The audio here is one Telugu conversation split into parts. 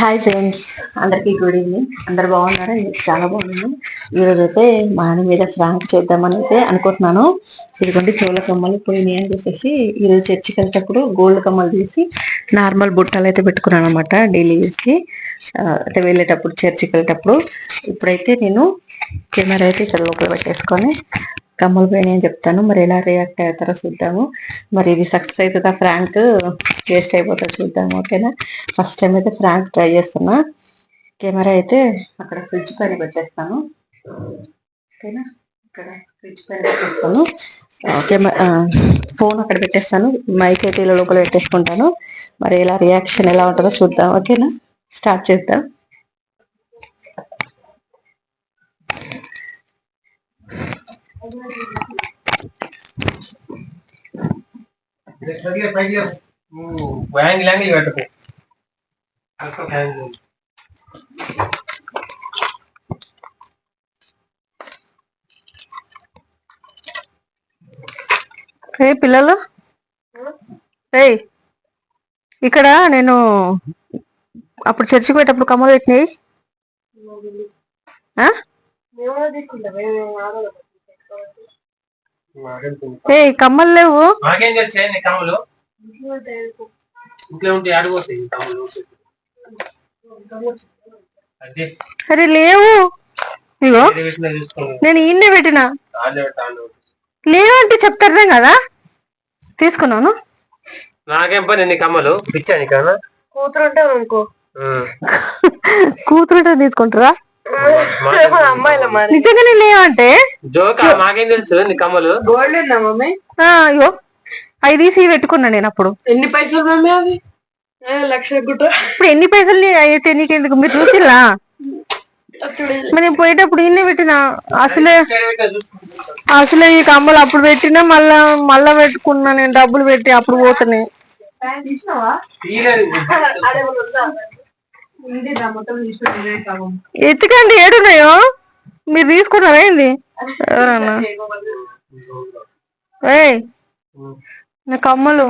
హాయ్ ఫ్రెండ్స్ అందరికీ గుడ్ ఈవినింగ్ అందరు బాగున్నారా? చాలా బాగున్నాను ఈరోజు అయితే మా ఆయన మీద ఫ్రాంక్ చేద్దామని అయితే అనుకుంటున్నాను. ఇదిగోండి చెవుల కమ్మలు పోయినాయి అని చెప్పేసి ఈరోజు చర్చికి వెళ్ళేటప్పుడు గోల్డ్ కమ్మలు తీసి నార్మల్ బుట్టలు అయితే పెట్టుకున్నాను అనమాట డైలీ యూస్కి అంటే వెళ్ళేటప్పుడు చర్చికి వెళ్ళేటప్పుడు. ఇప్పుడైతే నేను కెమెరా అయితే ఇక్కడ లోపల పెట్టేసుకొని కమ్మలు పోయినాయి అని చెప్తాను. మరి ఎలా రియాక్ట్ అవుతారో చూద్దాము. మరి ఇది సక్సెస్ అవుతుందా ఫ్రాంక్ వేస్ట్ అయిపోతుంది చూద్దాం ఓకేనా? ఫస్ట్ టైం అయితే ఫ్రాంక్ ట్రై చేస్తున్నా. కెమెరా అయితే అక్కడ ఫ్రిడ్జ్ పైన పెట్టేస్తాను. ఓకేనా? ఇక్కడ ఫ్రిడ్జ్ పైన పెట్టేస్తాను. కెమెరా ఫోన్ అక్కడ పెట్టేస్తాను. మైక్ అయితే ఇలా లోపల పెట్టేసుకుంటాను. మరి ఎలా రియాక్షన్ ఎలా ఉంటుందో చూద్దాం ఓకేనా? స్టార్ట్ చేద్దాం. యాంగిల్ యాంగిల్ పెట్టుకో ఏ పిల్లలు? ఏయ్ ఇక్కడ నేను అప్పుడు చర్చికి పోయేటప్పుడు కమ్మలు పెట్టినాయి? ఏయ్ కమ్మలు లేవు. ఇంట్లో ఉంటే ఆడిపోతాయి అరే లేవు. ఇగో నేను ఈయన్నే పెట్టినా. లేవంటే చెప్తారే కదా? తీసుకున్నాను. నాకేం పని నీ కమ్మలు పిచ్చా నీ కన్నా కూతురు ఉంటావు అనుకో కూతురుంటే తీసుకుంటారా? అమ్మాయిల మరి. నిజంగానే లేవంటే జోక్ మాకేం తెలుసు నీ కమ్మలు గోల్డ్ ఉందా మమ్మీ? ఆ, అయ్యో అవి తీసి పెట్టుకున్నా నేను అప్పుడు. ఎన్ని పైసలు మమ్మీ అవి? ఏ, లక్ష గుట్ట. ఇప్పుడు ఎన్ని పైసలు అయితే నీకెందుకు? మీరు చూసిలా మరి నేను పోయేటప్పుడు ఇన్ని పెట్టిన. అసలే అసలే ఈ కమ్మలు అప్పుడు పెట్టినా మళ్ళా మళ్ళా పెట్టుకున్నా నేను డబ్బులు పెట్టి అప్పుడు పోతున్నాయి. ఎత్తుకండి ఏడున్నాయో? మీరు తీసుకున్నారా ఏంది? ఎవరన్నా? ఏయ్! నా కమ్మలు.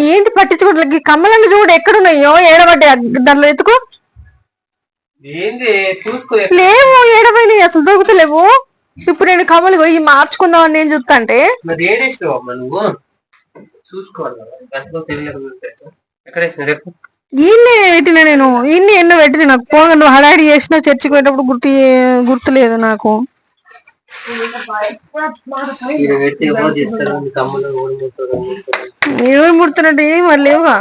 ఏంటి పట్టించుకోవట్లేదు ఈ కమ్మలన్నీ చూడు ఎక్కడున్నాయో? ఏడబడ్డాయి. అగ్- దాంట్లో ఎత్తుకో. లేవు ఏడబడినాయి అసలు దొరుకుతలేవు. ఇప్పుడు నేను కమ్మలు పోయి మార్చుకుందామని నేను చూస్తాంటే మరి ఏడేసావు అమ్మ నువ్వు? చూసుకోవాలి? ఈయన్ని పెట్టిన నేను. ఈయన్ని ఎన్నో పెట్టిన నాకు. పోగా నువ్వు హడాడి చేసినావు చర్చికి పోయేటప్పుడు గుర్తు గుర్తులేదు నాకు. ఏమి ముడుతున్నట్టు ఏం మరి లేవుగా?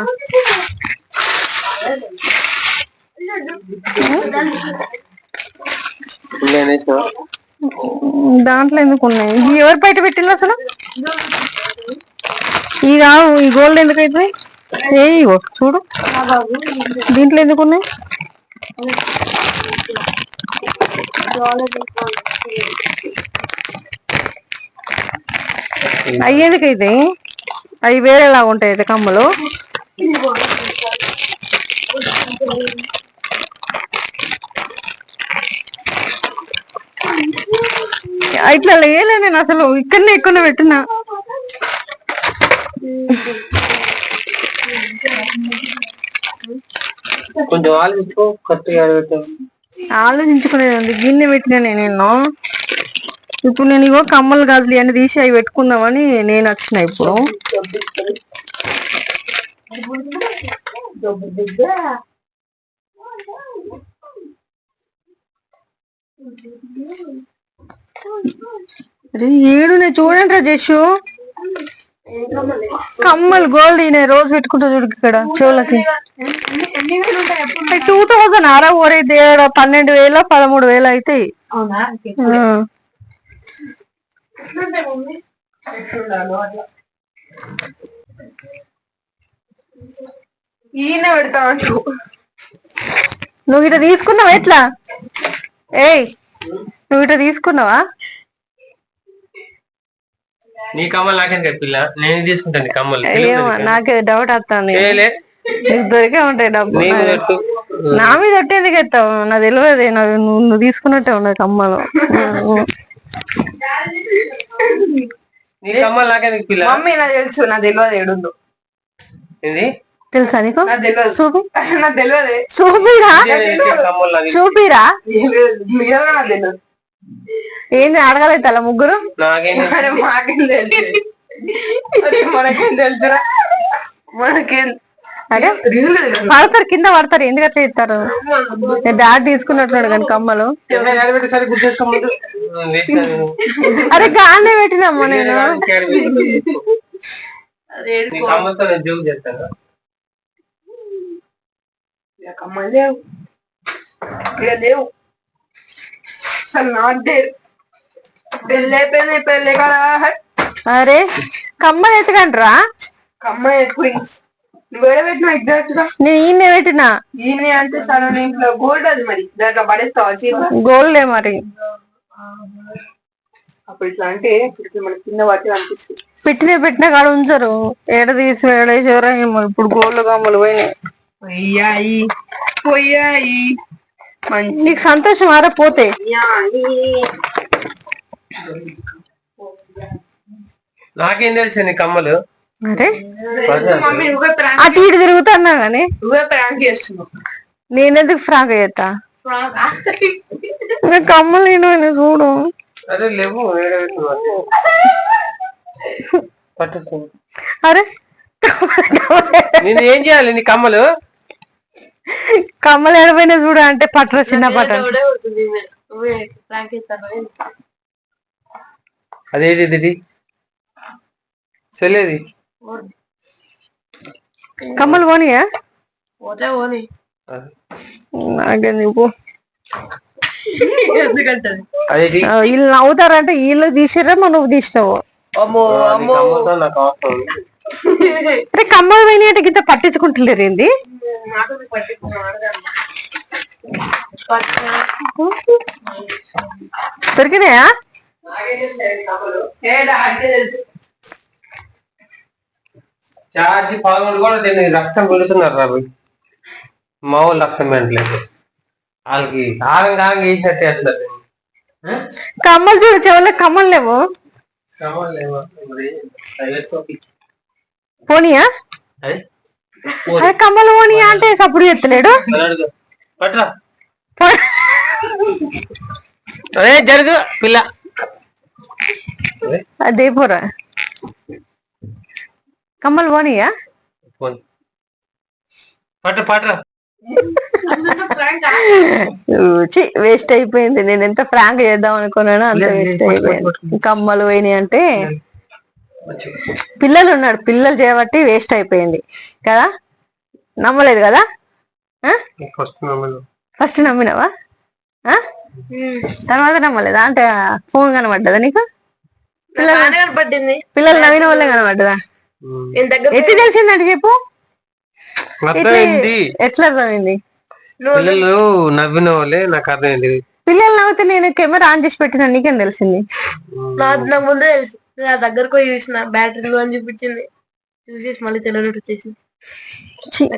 దాంట్లో ఎందుకు ఉన్నాయి? ఇవి ఎవరు బయట పెట్టింది అసలు? ఈ కావు ఈ గోల్డ్ ఎందుకు అవుతుంది ఏ చూడు. దీంట్లో ఎందుకు ఉన్నాయి? అవి ఎందుకు అవి వేరేలాగా ఉంటాయి అయితే కమ్మలు. ఇట్లా లేలే నేను అసలు ఇక్కడనే ఎక్కువ పెట్టినా. కొంచెం ఆలోచించుకో కరెక్ట్గా పెట్టావు ఆలోచించుకునేది ఉంది గిన్నె పెట్టినా నేను ఎన్నో ఇప్పుడు నేను ఇగో కమ్మలు గాజులు అన్ని తీసి అవి పెట్టుకుందామని నేను వచ్చిన ఇప్పుడు. అరే ఏడునే చూడండి రా జస్సు కమ్మలు గోల్డ్ ఈయన రోజు పెట్టుకుంటా చూడు ఇక్కడ చెవులకి. టూ థౌసండ్ ఆరా ఓరే దేవుడా పన్నెండు వేల పదమూడు వేలు అవుతాయి అట్లా ఈయన పెడతా నువ్వు? ఇట తీసుకున్నావా ఎట్లా? ఏయ్. నువ్వు ఇట తీసుకున్నావా? నీ కమ్మలు నాకేం పిల్ల. నేను తీసుకుంటాను నీ కమ్మలు. ఏమో నాకే డౌట్ వస్తుంది నీకు దొరికే ఉంటాయి డబ్బు నీ మీద పెట్టు. నా మీద ఒట్టి ఎందుకు ఎత్తావు? నాకు తెలియదు. నాకు నువ్వు నువ్వు తీసుకున్నట్టే ఉన్నది కమ్మలు. నీ కమ్మలు నాకెందుకు పిల్ల. మమ్మీ నాకు తెలుసు. నాకు తెలియదు ఏడుందో. ఏంది? తెలుసా నీకు? నాకు తెలియదు. చూపి. చూపిరా. చూపిరా. నిజంగా నాకు తెలియదు. ఏంది అడగలేదు అలా ముగ్గురు? మాకేం తెలుసురా? మనకేం. పడతారు కింద పడతారు ఎందుకు అట్లా ఇస్తారు డాడీ తీసుకున్నట్టున్నాడు కానీ కమ్మలు. అరే గానే పెట్టినమ్మా నేను? అదే నీ కమ్మలతో నేను జోక్ చేస్తాను. ఇక కమ్మలు లేవు. ఇక లేవు. అసలు నాట్ దేర్ పెళ్ళి అయిపోయింది పెళ్ళి కదా. అరే కమ్మలు కమ్మ క్వీన్స్ నువ్వు ఏడ పెట్టినా ఎగ్జాక్ట్గా? నేను ఈయన పెట్టినా. ఈయన అంటే సరౌండింగ్స్లో గోల్డ్ అది మరి. దాంట్లో పడేస్తావా చీర? గోల్డే మరి. అప్పుడు ఇట్లా అంటే ఇప్పుడు కింద అనిపిస్తుంది. పెట్టిన పెట్టిన కాడ ఉంచరు. ఏడ తీసి ఏడేసారో ఇప్పుడు గోల్డ్ కమ్మలు పోయినాయి. పోయాయి పోయాయి నీకు సంతోషం ఆరా పోతే? నాకేం తెలుసు నీ కమ్మలు? అరే? మమ్మీ నువ్వే ప్రాంక్ అటు ఇటు తిరుగుతున్నా గానీ. నేనెందుకు ఫ్రాక్ చేస్తా ఇంకా కమ్మలు నేను చూడు. అదే లేవు అరే నేను ఏం చేయాలి నీ కమ్మలు? కమ్మలు ఎడపోయినా చూడు అంటే పట్టరు చిన్న పట్ట అదేది ఇది చెల్లేది? కమ్మలు పోనీయా? వీళ్ళు నవ్వుతారంటే వీళ్ళు తీసిర్రేమో నువ్వు తీసినావు. అరే కమ్మలు పోయినాయి అంటే గింత పట్టించుకుంటలేరు ఏంది? దొరికినాయా? కూడా దీన్ని రక్తం పెడుతున్నారు రాబు మా వాళ్ళు రక్తం పెట్టలేదు వాళ్ళకి కారం కారం వేసినట్టే అట్లేదు కమ్మలు చూడు చెవుల్లో కమ్మలు లేవు. పోనీయా? అరే కమ్మలు అంటే సప్పుడు ఎత్తలేడు అదే జరుగు పిల్ల. అదే పోరా. కమ్మలు పోనీయా? వేస్ట్ అయిపోయింది. నేను ఎంత ఫ్రాంక్ చేద్దాం అనుకున్నానో అంత వేస్ట్ అయిపోయింది. కమ్మలు పోయినాయి అంటే. పిల్లలు ఉన్నాడు పిల్లలు చేయబట్టి వేస్ట్ అయిపోయింది. కదా? నమ్మలేదు కదా? ఫస్ట్ నమ్మలు. ఫస్ట్ నమ్మినావా? ఆ? తర్వాత నమ్మలేదా? అంటే ఫోన్ కనబడ్డదా నీకు? పిల్లలు నవ్విన వాళ్ళే కనబడ్డదా? ఎత్తి తెలిసిందంటే చెప్పు. ఎట్లా అర్థమైంది. పిల్లలు నవ్విన వాళ్ళే నాకు అర్థమైంది. పిల్లలు నవ్వుతే నేను కెమెరా ఆన్ చేసి పెట్టిన నీకేం తెలిసింది? నాకు ముందే తెలుసు. నా దగ్గరకు పోయి చూసిన బ్యాటరీలు అని చూపించింది. చూసేసి మళ్ళీ తెల్లనట్టు వచ్చేసింది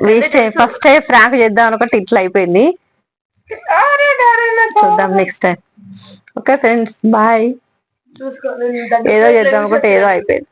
వేస్ట్ ఫస్ట్ టైం ఫ్రాంక్ చేద్దాం అనుకుంటే ఇట్లా అయిపోయింది. చూద్దాం next time okay friends bye ఏదో చేద్దాం అనుకుంటే ఏదో అయిపోయింది.